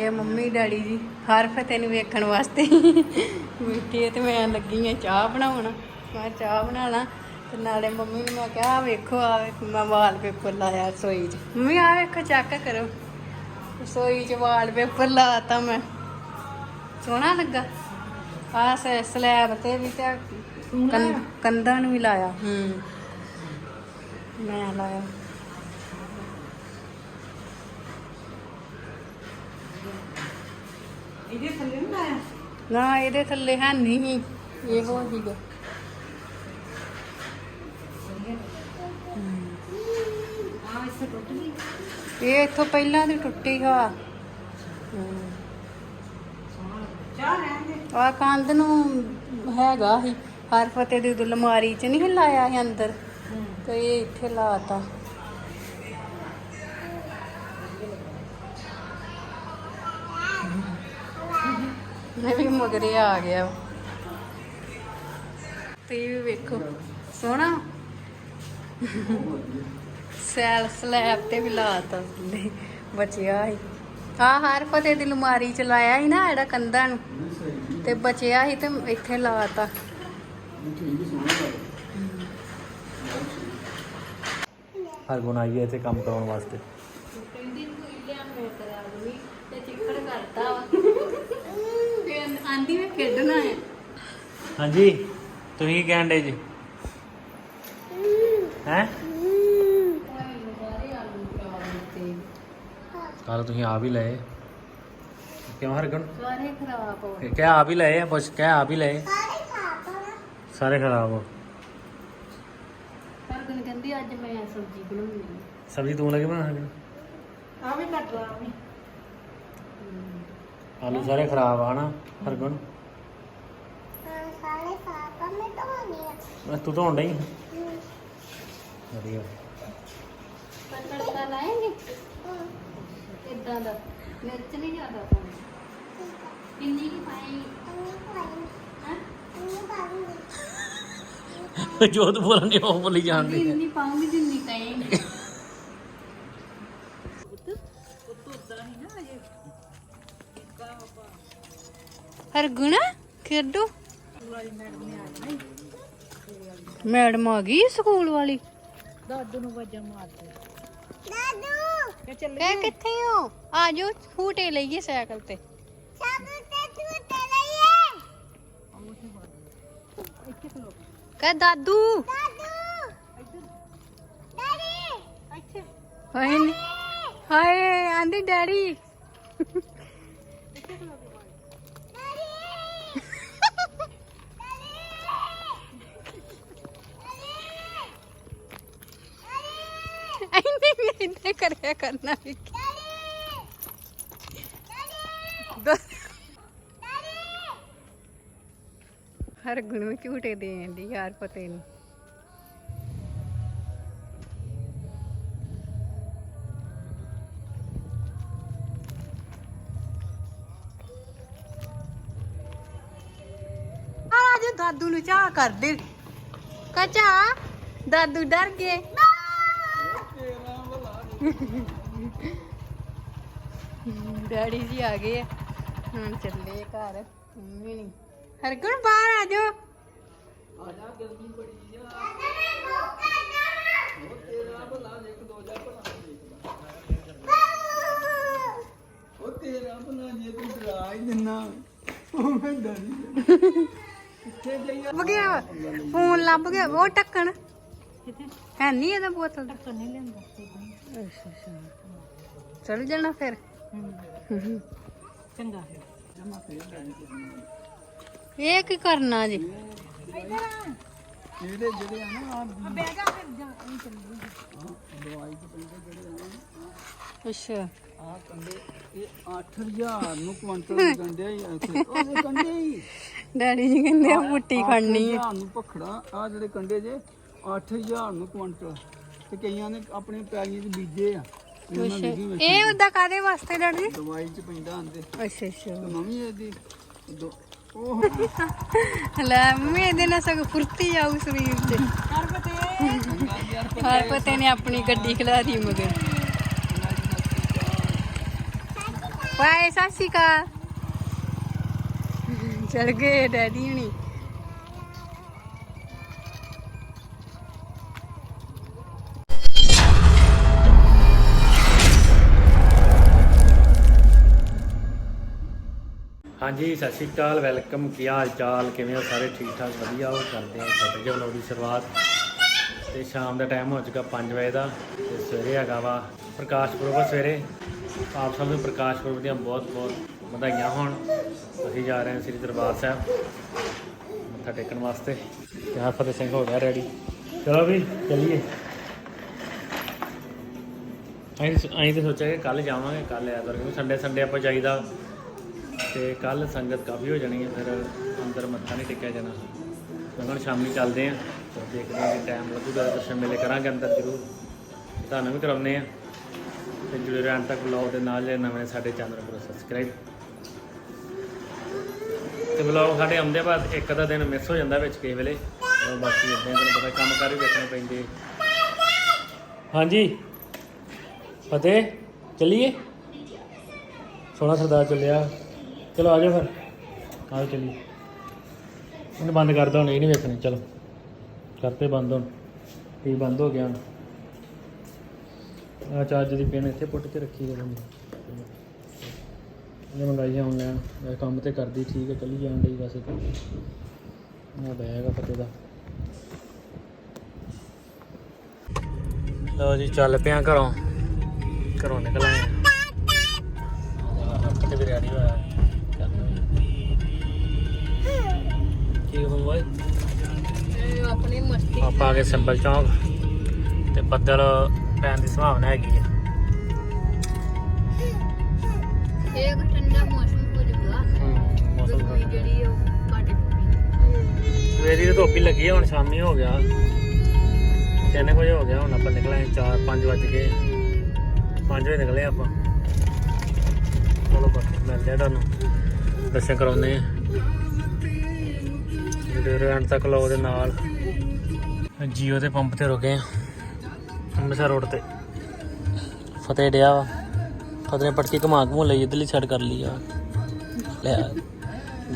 ਇਹ mummy daddy ਜੀ ਹਰ ਫਤੇ ਨੂੰ ਵੇਖਣ ਵਾਸਤੇ। ਬੈਠੇ ਤੇ ਮੈਂ ਲੱਗੀ ਆ ਚਾਹ ਬਣਾਉਣ। ਮੈਂ ਚਾਹ ਬਣਾ ਲਾਂ ਤੇ ਨਾਲੇ ਮੰਮੀ ਨੂੰ ਮੈਂ ਕਿਹਾ ਆਹ ਵੇਖੋ ਆ ਮੈਂ ਵਾਲਪੇਪਰ ਲਾਇਆ ਰਸੋਈ 'ਚ। ਮੰਮੀ ਆ ਵੇਖੋ ਚੈੱਕ ਕਰੋ। ਰਸੋਈ 'ਚ ਵਾਲਪੇਪਰ ਲਾਤਾ ਮੈਂ। ਸੋਹਣਾ ਲੱਗਾ। ਆ ਸਲੈਬ ਤੇ ਵੀ ਤੇ ਕੰਧ- ਕੰਧਾਂ ਨੂੰ ਵੀ ਲਾਇਆ। ਹੂੰ। ਮੈਂ ਲਾਇਆ। ਇਹਦੇ ਥੱਲੇ ਨਹੀਂ ਲਾਇਆ? ਨਾ ਇਹਦੇ ਥੱਲੇ ਹੈ ਨਹੀਂ ਇਹੋ ਸੀਗਾ। ਆ ਇੱਥੇ ਟੁੱਟ ਗਈ। ਇਹ ਇੱਥੋਂ ਪਹਿਲਾਂ ਦੀ ਟੁੱਟੀ ਹਵਾ ਚਾਹ ਆ ਕੰਧ ਨੂੰ ਹੈਗਾ ਸੀ। ਹਰ ਫਤੇ ਦੀ ਉਦੋਂ ਅਲਮਾਰੀ 'ਚ ਨਹੀਂ ਲਾਇਆ ਸੀ ਅੰਦਰ। ਤੇ ਇਹ ਇੱਥੇ ਲਾਤਾ। ਮੈਂ ਵੀ ਮਗਰੇ ਆ ਗਿਆ। ਤੇ ਵੀ ਵੇਖੋ, ਸੋਹਣਾ। ਸੈਲ ਸਲੈਬ ਤੇ ਵੀ ਲਾਤਾ ਬਚਿਆ ਹੀ ਆ ਹਰ ਫਤੇ ਦੀ ਅਲਮਾਰੀ ਚ ਲਾਇਆ ਸੀ ਨਾ, ਜਿਹੜਾ ਕੰਧਾਂ ਨੂੰ। ਤੇ ਬਚਿਆ ਸੀ ਤੇ ਇੱਥੇ ਲਾਤਾ। ਹਰਗੁਣ ਆਈ ਹੈ ਇੱਥੇ ਕੰਮ ਕਰਾਉਣ ਵਾਸਤੇ ਕਹਿੰਦੀ ਕੋਈ ਲਿਆ ਮੈਂ ਕਰਾ ਦੂੰਗੀ ਤੇ ਚਿੱਕੜ ਕਰਤਾ ਵਾ ਤੇ ਆਂਦੀ ਮੈਂ ਖੇਡਣਾ ਹੈ। ਹਾਂਜੀ ਤੁਸੀਂ ਕੀ ਕਹਿਣ ਡੇ ਜੀ? ਹੈ? ਕੱਲ ਤੁਸੀਂ ਆਪ ਹੀ ਲਏ। ਕਿਉਂ ਹਰਗੁਣ? ਸਾਰੇ ਖਰਾਬ ਹੋ ਕਹਿ ਆਪ ਹੀ ਲਏ ਆ ਪੁੱਛ ਕਹਿ ਆਪ ਹੀ ਲਏ। ਸਾਰੇ ਖਰਾਬ ਹੋ ਪਰ ਕੋਈ ਕਹਿੰਦੀ ਅੱਜ ਮੈਂ ਸਬਜ਼ੀ ਬਣਾਉਣੀ ਹੈ ਸਬਜ਼ੀ ਤੂੰ ਲੱਗੇ ਬਣਾ ਹਰਗੁਣ? ਆ ਵੀ ਕੱਟ ਲਾ ਵੀ। ਆਲੂ ਸਾਰੇ ਖਰਾਬ ਆ ਨਾ ਹਰਗੁਣ? ਸਾਰੇ ਪਾਪਾ ਮੈਂ ਧੋਣੀ ਆ ਬਸ ਤੂੰ ਧੋਣ ਡਈ? ਵਧੀਆ। ਪਰ ਤੜਕਾ ਲਾਏਂਗੇ ਇਦਾਂ ਦਾ। ਮਿਰਚ ਨਹੀਂ ਜ਼ਿਆਦਾ ਪਾਉਣੀ। ਕਿੰਨੀ ਕੀ ਪਾਏਂਗੇ? ਜੋਤ ਬੋਲਣ ਦੀ ਉਹ ਬੋਲੀ ਜਾਂਦੀ ਹੈ। ਇੰਨੀ ਪਾਉਂਗੀ ਜਿੰਨੀ ਕਹੇਂਗੇ ਹਰਗੁਣ ਖੇਡੋ। ਮੈਡਮ ਆ ਗਈ ਸਕੂਲ ਵਾਲੀ? ਦਾਦੂ ਨੂੰ ਵਜਾ ਮਾਰ ਦੇ ਦਾਦੂ! ਕਿ ਚੱਲ ਕਿੱਥੇ ਹੋ ਆ ਜਾਓ ਫੂਟੇ ਲਈਏ ਸਾਈਕਲ ਤੇ। ਲਈਏ। ਕਹਿ ਦਾਦੂ। ਦਾਦੂ! ਡੈਡੀ! ਇੱਥੇ। ਹਾਏ ਨੀ। ਹਾਏ ਆਂਦੀ ਡੈਡੀ ਐਨੇ ਵੀ ਇੰਨੇ ਕਰਿਆ ਕਰਨਾ ਵੀ ਹਰ ਗੁਣ ਝੂਟੇ ਦੇਣ ਦੀ, ਯਾਰ ਪਤੇ ਨਹੀਂ। ਆ ਜੋ ਦਾਦੂ ਨੂੰ ਚਾਹ ਕਰਦੇ। ਕਚਾ, ਦਾਦੂ ਡਰ ਗਏ। ਡੈਡੀ ਜੀ ਆ ਗਏ ਆ। ਹੁਣ ਚੱਲੇ ਘਰ। ਮੰਮੀ ਨਹੀਂ ਹਰਗੁਣ ਬਾਹਰ ਆ ਜਾਓ। ਉਹ ਤੇਰਾ ਭਲਾ ਜੇ ਤੂੰ ਡਰਾ ਹੀ ਦਿੰਨਾ ਉਹ ਮੈਂ ਡਰੀ। ਕਿੱਥੇ। ਫੋਨ ਲੱਭ ਗਿਆ। ਉਹ ਟੱਕਣ। ਹੈ ਨਹੀਂ ਇਹਦਾ ਬੋਤਲ? ਟੱਕਰ ਨਹੀਂ ਲੈਂਦਾ ਅੱਛਾ ਅੱਛਾ। ਚਲ ਜਾਣਾ ਫਿਰ। ਚੰਗਾ ਇਹ ਕੀ ਕਰਨਾ ਜੀ? ਇਹਦੇ ਜਿਹੜੇ ਆ ਨਾ ਆ ਬੈਗਾ ਫਿਰ ਜਾ ਨਹੀਂ ਚੱਲੀ ਦਵਾਈ ਚ ਪੈਂਦੇ ਜਿਹੜੇ ਆ ਅੱਛਾ। ਆ ਕੰਡੇ ਇਹ 8000 ਨੂੰ ਕੁਆਂਟਲ ਕੰਡੇ ਹੀ ਇੱਥੇ। ਉਹ ਕੰਡੇ ਹੀ ਡੈਡੀ ਜੀ ਕਹਿੰਦੇ ਆ ਪੁੱਟੀ ਖੜਨੀ ਹੈ 8000 ਨੂੰ ਭਖੜਾ ਆ ਜਿਹੜੇ ਕੰਡੇ ਜੇ 8000 ਨੂੰ ਕੁਆਂਟਲ। ਤੇ ਕਈਆਂ ਨੇ ਆਪਣੇ ਪੈਲੀਆਂ 'ਚ ਬੀਜੇ ਆ। ਇਹਨਾਂ ਅੱਛਾ। ਦੀ ਵੀ ਇਹ ਉਹਦਾ ਕਾਦੇ ਵਾਸਤੇ ਜੀ ਦਵਾਈ 'ਚ ਪੈਂਦਾ ਆਂਦੇ। ਅੱਛਾ ਅੱਛਾ। ਤੇ ਮੈਂ ਵੀ ਇਹਦੀ ਦੋ- ਉਹ ਲੈ ਮੰਮੀ ਇਹਦੇ ਨਾਲ ਸਗੋਂ ਫੁਰਤੀ ਆਊ ਸਰੀਰ ਬਤੇ ਹਰ ਪਤੇ। ਨੇ ਆਪਣੀ ਗੱਡੀ ਖਲਾ ਦੀ ਮਗਰ। ਬਾਏ ਸਤਿ ਸ਼੍ਰੀ ਅਕਾਲ। ਚਲ ਗਏ ਡੈਡੀ ਹੁਣੀ। ਹਾਂਜੀ, ਸਤਿ ਸ਼੍ਰੀ ਅਕਾਲ, ਵੈਲਕਮ, ਕੀ ਹਾਲ ਚਾਲ ਕਿਵੇਂ ਹੋ ਸਾਰੇ? ਠੀਕ ਠਾਕ ਵਧੀਆ ਉਹ ਕਰਦੇ ਆ ਛੋਟੇ ਜਿਹੇ ਦੀ ਸ਼ੁਰੂਆਤ। ਤੇ ਸ਼ਾਮ ਦਾ ਟਾਈਮ ਹੋ ਚੁੱਕਾ 5 ਵਜੇ ਦਾ, ਤੇ ਸਵੇਰੇ ਹੈਗਾ ਵਾ ਪ੍ਰਕਾਸ਼ ਪੁਰਬ ਸਵੇਰੇ। ਆਪ ਸਭ ਨੂੰ ਪ੍ਰਕਾਸ਼ ਪੁਰਬ ਦੀਆਂ ਬਹੁਤ ਬਹੁਤ ਵਧਾਈਆਂ ਹੋਣ। ਅਸੀਂ ਜਾ ਰਹੇ ਹਾਂ ਸ੍ਰੀ ਦਰਬਾਰ ਸਾਹਿਬ, ਮੱਥਾ ਟੇਕਣ ਵਾਸਤੇ। ਤੇ ਹਾਂ ਫਤਿਹ ਸਿੰਘ ਹੋ ਗਿਆ ਰੈਡੀ ਚਲੋ ਵੀ, ਚੱਲੀਏ। ਅਸੀਂ ਅਸੀਂ ਤਾਂ ਸੋਚਿਆ ਕਿ ਕੱਲ ਜਾਵਾਂਗੇ ਕੱਲ ਐਤਵਾਰ ਕਿਉਂਕਿ ਸੰਡੇ ਸੰਡੇ ਆਪਾਂ ਜਾਈਦਾ। ਤੇ ਕੱਲ ਸੰਗਤ ਕਾਫੀ ਹੋ ਜਾਣੀ ਹੈ, ਫਿਰ ਅੰਦਰ ਮੱਥਾ ਨਹੀਂ ਟੇਕਿਆ ਜਾਣਾ। ਤੇ ਹੁਣ ਸ਼ਾਮੀ ਚੱਲਦੇ ਆਂ ਤੇ ਦੇਖਦੇ ਹਾਂ ਕਿ ਟਾਈਮ ਲੱਗੂਗਾ ਦਰਸ਼ਨ ਮੇਲੇ ਕਰਾਂਗੇ ਅੰਦਰ ਜ਼ਰੂਰ। ਤੁਹਾਨੂੰ ਵੀ ਕਰਾਉਂਦੇ ਆ ਤੇ ਜੁੜੇ ਰਹਿਣ ਤੱਕ ਵਲੌਗ ਦੇ ਨਾਲ ਨਵੇਂ ਸਾਡੇ ਚੈਨਲ ਨੂੰ ਸਬਸਕ੍ਰਾਈਬ ਤੇ ਵਲੌਗ ਸਾਡੇ ਆਉਂਦੇ ਬਾਅਦ ਇੱਕ ਅੱਧਾ ਦਿਨ ਮਿਸ ਹੋ ਜਾਂਦਾ ਵਿੱਚ ਕਈ ਵੇਲੇ। ਬਾਕੀ ਇਦਾਂ ਤੁਹਾਨੂੰ ਪਤਾ ਕੰਮ ਕਾਰ ਵੀ ਵੇਖਣੇ ਪੈਂਦੇ। ਹਾਂਜੀ। ਫਤਿਹ, ਚੱਲੀਏ? ਸੋਹਣਾ ਸਰਦਾਰ ਚੱਲਿਆ। ਚਲੋ ਆ ਜਾਓ ਫਿਰ। ਆ ਚੱਲੀਏ ਇਹਨੂੰ ਬੰਦ ਕਰਦਾ ਹੁਣ, ਇਹ ਨਹੀਂ ਵੇਖਣੇ। ਚਲੋ। ਕਰਤੇ ਬੰਦ ਹੁਣ। ਟੀ ਬੰਦ ਹੋ ਗਿਆ ਹੁਣ। ਆ ਚਾਰਜ ਦੀ ਪਿਨ ਇੱਥੇ ਪੁੱਟ ਕੇ ਰੱਖੀ ਜਦੋਂ ਇਹ ਮੰਗਾਈ ਆ ਆਨਲਾਈਨ ਕੰਮ ਤੇ ਕਰਦੀ, ਠੀਕ ਹੈ ਚੱਲੀ ਜਾਣ ਲਈ ਬਸ। ਇੱਕ ਆ ਬੈਗ ਆ ਫਤੇ ਦਾ। ਲਓ ਜੀ, ਚੱਲ ਪਿਆ ਘਰੋਂ। ਘਰੋਂ ਨਿਕਲ ਆਏ ਆ ਫਤੇ ਵੀ ਰੈਡੀ ਹੋਇਆ। ਆਪਣੀ ਮਸਤੀ ਆਪਾਂ ਆ ਗਏ ਸਿੰਬਲ ਚੌਂਕ ਤੇ ਬੱਦਲ ਪੈਣ ਦੀ ਸੰਭਾਵਨਾ ਹੈਗੀ ਹੈ ਇਹ ਕੋ ਠੰਡਾ ਮੌਸਮ ਹੋ ਜਾਊਗਾ ਮੌਸਮ ਗਰਮੀ ਜਿਹੜੀ ਉਹ ਘਟ ਜੂਗੀ ਸਵੇਰੀ ਤੇ ਧੁੱਪ ਹੀ ਲੱਗੀ ਆ, ਹੁਣ ਸ਼ਾਮੀ ਹੋ ਗਿਆ। ਤਿੰਨ ਕੁ ਵਜੇ ਹੋ ਗਿਆ ਹੁਣ ਆਪਾਂ ਨਿਕਲੇ 4 5 ਵਜ ਗਏ। 5 ਵਜੇ ਨਿਕਲੇ ਆਪਾਂ। ਚਲੋ ਬਾਕੀ ਮਿਲਦੇ ਆ ਤੁਹਾਨੂੰ। ਦਰਸ਼ਨ ਕਰਾਉਂਦੇ ਆ। ਜਿਹੜੇ ਰਹਿਣ ਤੱਕ ਲੋ ਦੇ ਨਾਲ। ਜੀਓ ਦੇ ਪੰਪ ਤੇ ਰੁਕੇ ਆ। ਅੰਮ੍ਰਿਤਸਰ ਰੋਡ ਤੇ। ਫਤਿਹ ਡਿਆ ਵਾ। ਫਤਿਹ ਨੇ ਪਟਕੀ ਘੁਮਾ ਘਮੂ ਲਈ ਇਧਰਲੀ ਸਾਈਡ ਕਰ ਲਈ ਆ। ਲੈ ਆ।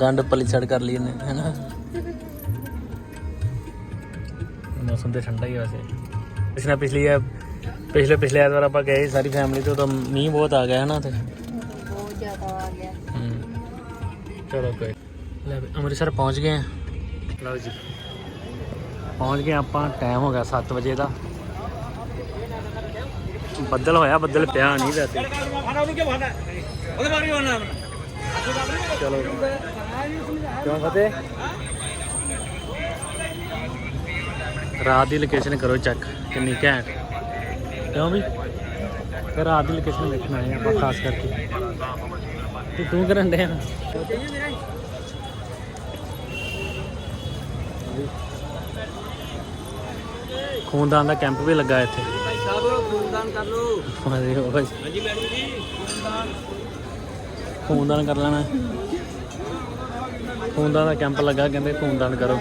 ਗੰਡ ਪਲੀ ਸਾਈਡ ਕਰ ਲਈ ਇਹਨੇ ਹੈਨਾ? ਮੌਸਮ ਤੇ ਠੰਡਾ ਹੀ ਆ ਵੈਸੇ। ਪਿਛਲੇ ਪਿਛਲੀ ਐ ਪਿਛਲੇ ਪਿਛਲੇ ਐਤਵਾਰ ਆਪਾਂ ਗਏ ਸੀ ਸਾਰੀ ਫੈਮਿਲੀ ਤੇ ਉਦੋਂ ਮੀਂਹ ਬਹੁਤ ਆ ਗਿਆ ਹੈ ਨਾ ਤੇ ਬਹੁਤ ਜ਼ਿਆਦਾ ਆ ਗਿਆ। ਚਲੋ ਕੋਈ ਲੈ ਅੰਮ੍ਰਿਤਸਰ ਪਹੁੰਚ ਗਏ ਆ। ਲਓ ਜੀ। ਪਹੁੰਚ ਗਏ ਆਪਾਂ ਟਾਈਮ ਹੋ ਗਿਆ 7 ਵਜੇ ਦਾ। ਬੱਦਲ ਹੋਇਆ, ਬੱਦਲ ਪਿਆ ਨਹੀਂ ਵੈਸੇ। ਚਲੋ ਕਿਉਂ ਫਤਿਹ? ਰਾਤ ਦੀ ਲੋਕੇਸ਼ਨ ਕਰੋ ਚੈੱਕ ਕਿੰਨੀ ਘੈਂਟ। ਕਿਉਂ ਵੀ? ਤੇ ਰਾਤ ਦੀ ਲੋਕੇਸ਼ਨ ਵੇਖਣ ਆਏ ਆਪਾਂ, ਖਾਸ ਕਰਕੇ। ਤੇ ਤੂੰ ਕਰਨ ਡਿਆ? ਖੂਨਦਾਨ ਦਾ ਕੈਂਪ ਵੀ ਲੱਗਾ ਇੱਥੇ। ਭਾਈ ਸਾਹਿਬ ਖੂਨਦਾਨ ਕਰ ਲਓ। ਅਰੇ ਉਹ ਭਾਈ। ਹਾਂਜੀ ਮੈਡਮ ਜੀ ਖੂਨਦਾਨ। ਕਰ ਲੈਣਾ। ਖੂਨਦਾਨ ਦਾ ਕੈਂਪ ਲੱਗਾ ਕਹਿੰਦੇ ਖੂਨਦਾਨ ਕਰੋ।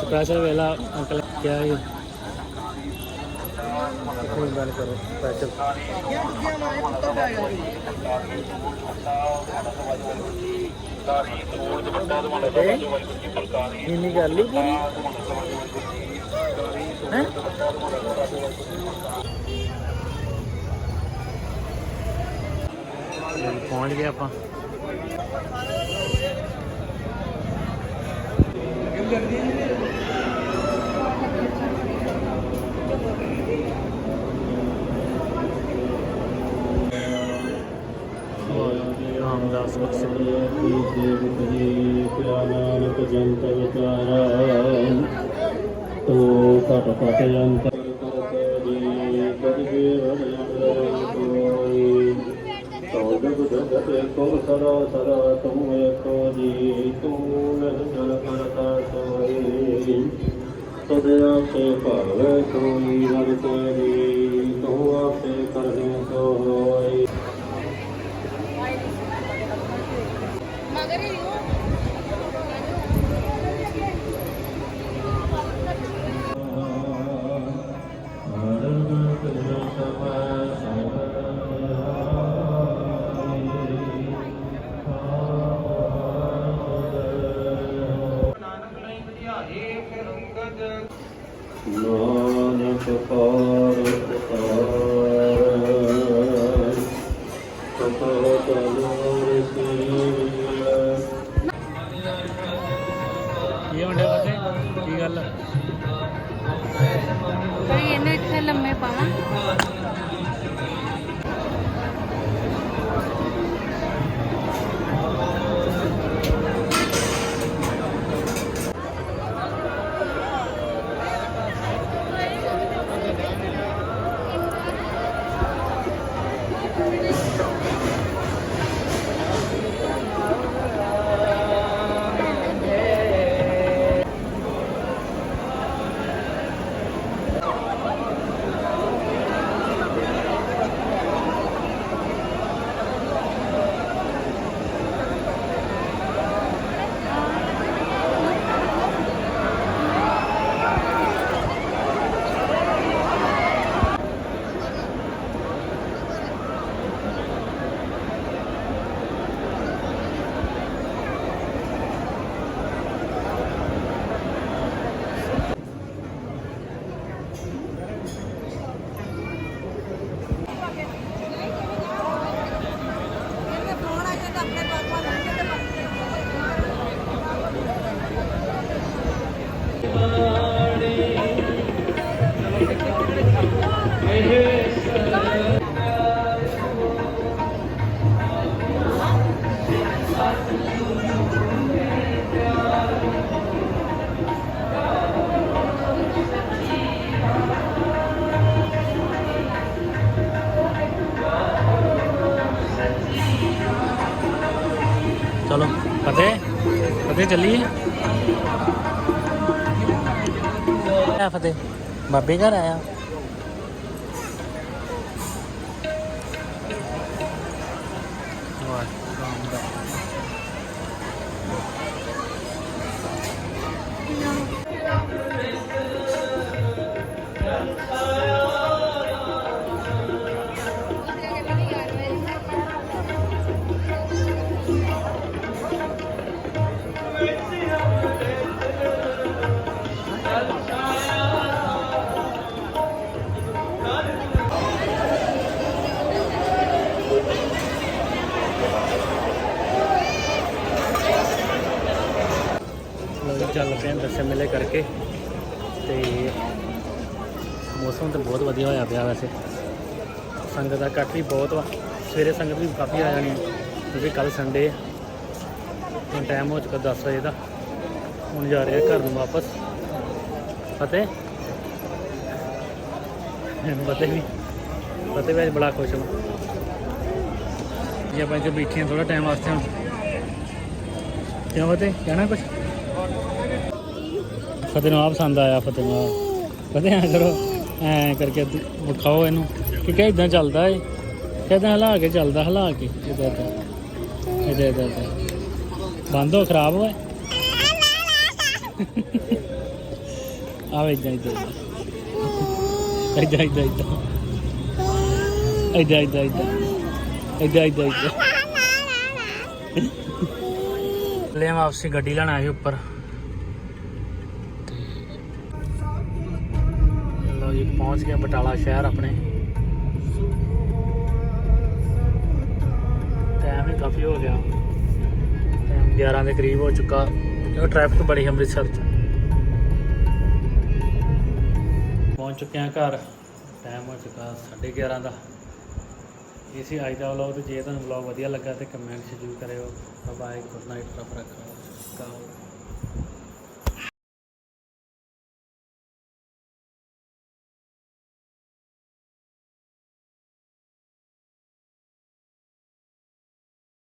ਸਪੈਸ਼ਲ ਵੇਲਾ ਅੰਕਲ ਕਿਹਾ ਇਹ ਖੂਨਦਾਨ ਕਰੋ ਸਪੈਸ਼ਲ ਇੰਨੀ ਗੱਲ ਹੀ ਪੂਰੀ ਹੈ? ਪਹੁੰਚ ਗਏ ਆਪਾਂ। ਰਾਮਦਾਸ ਬਖਸ਼ੀ ਵਿਚਾਰਾ ਤੋ ਘਟ ਘਟ ਜੰਤ ਕਰਤੇ ਜੀ ਕਦ ਕੋਈ ਤੋ ਜਗ ਜਗਤ ਕੋ ਸਦਾ ਸਦਾ ਤੁਮ ਏਕੋ ਜੀ ਤੂੰ ਨਿਰਜਲ ਕਰਤਾ ਸੋਈ ਤਦ ਆਪੇ ਭਾਵੇ ਕੋਈ ਹਰ ਤੇਰੀ ਤੂੰ ਆਪੇ ਕਰਨੇ ਸੋ ਹੋਈ। ਚਲੋ Thank you. ਫਤਿਹ ਚੱਲੀਏ। ਆ ਫਤਿਹ ਬਾਬੇ ਘਰ ਆਇਆ। ਵਾਹ ਚੱਲ ਕਰਕੇ ਤੇ ਮੌਸਮ ਤਾਂ ਬਹੁਤ ਵਧੀਆ ਹੋਇਆ ਪਿਆ ਵੈਸੇ। ਸੰਗਤ ਦਾ ਕੱਟ ਵੀ ਬਹੁਤ ਵਾ। ਸਵੇਰੇ ਸੰਗਤ ਵੀ ਕਾਫੀ ਆ ਜਾਣੀ ਕਿਉਂਕਿ ਕੱਲ ਸੰਡੇ ਹੁਣ ਟਾਈਮ ਹੋ ਚੁੱਕਾ 10 ਵਜੇ ਦਾ। ਹੁਣ ਜਾ ਰਹੇ ਆ ਘਰ ਨੂੰ ਵਾਪਸ। ਫਤਿਹ। ਫਤਿਹ ਵੀ। ਫਤਿਹ ਵੀ ਬੜਾ ਖੁਸ਼ ਹਾਂ ਜੇ ਆਪਾਂ ਇੱਥੇ ਬੈਠੇ ਹਾਂ ਥੋੜਾ ਟਾਈਮ ਵਾਸਤੇ ਹੁਣ। ਕਿਉਂ ਫਤਿਹ? ਕਹਿਣਾ ਕੁਛ? ਫਤਿਹ ਨੂੰ ਆ ਪਸੰਦ ਆਇਆ, ਫਤਿਹ ਨੂੰ ਆਹ। ਫਤਿਹ ਐ ਕਰੋ, ਐ ਕਰਕੇ ਦ- ਵਿਖਾਓ ਇਹਨੂੰ। ਕਿ ਕਿ ਇਦਾਂ ਚੱਲਦਾ ਏ। ਕਿਦਾਂ ਹਿਲਾ ਕੇ ਚੱਲਦਾ, ਹਿਲਾ ਕੇ। ਇਦਾਂ ਇਦਾਂ ਇਦਾਂ ਇਦਾਂ ਇਦਾਂ ਬੰਦ ਹੋ, ਖਰਾਬ ਹੋਏ ਆਵੇ ਇਦਾਂ ਇਦਾਂ ਇਦਾਂ। ਇਦਾਂ ਇਦਾਂ ਇਦਾਂ। ਇਦਾਂ ਇਦਾਂ ਇਦਾਂ। ਇਦਾਂ ਲੈ ਵਾਪਸੀ ਗੱਡੀ ਲੈਣ ਆਏ ਸੀ ਉੱਪਰ। ਪਹੁੰਚ ਗਏ ਬਟਾਲਾ ਸ਼ਹਿਰ ਆਪਣੇ। ਟਾਈਮ ਹੀ ਕਾਫੀ ਹੋ ਗਿਆ। ਟਾਈਮ 11 ਦੇ ਕਰੀਬ ਹੋ ਚੁੱਕਾ। ਕਿਉਂਕਿ ਟ੍ਰੈਫਿਕ ਬੜੀ ਹੈ ਅੰਮ੍ਰਿਤਸਰ 'ਚ। ਪਹੁੰਚ ਚੁੱਕੇ ਹਾਂ ਘਰ। ਟਾਈਮ ਹੋ ਚੁੱਕਾ 11:30 ਦਾ। ਇਹ ਸੀ ਅੱਜ ਦਾ ਵਲੌਗ ਤੇ ਜੇ ਤੁਹਾਨੂੰ ਵਲੌਗ ਵਧੀਆ ਲੱਗਾ ਤੇ ਕਮੈਂਟ ਜ਼ਰੂਰ ਕਰਿਓ। ਬਾਏ ਗੁੱਡ ਨਾਈਟ ਰੱਬ ਰੱਖਾ।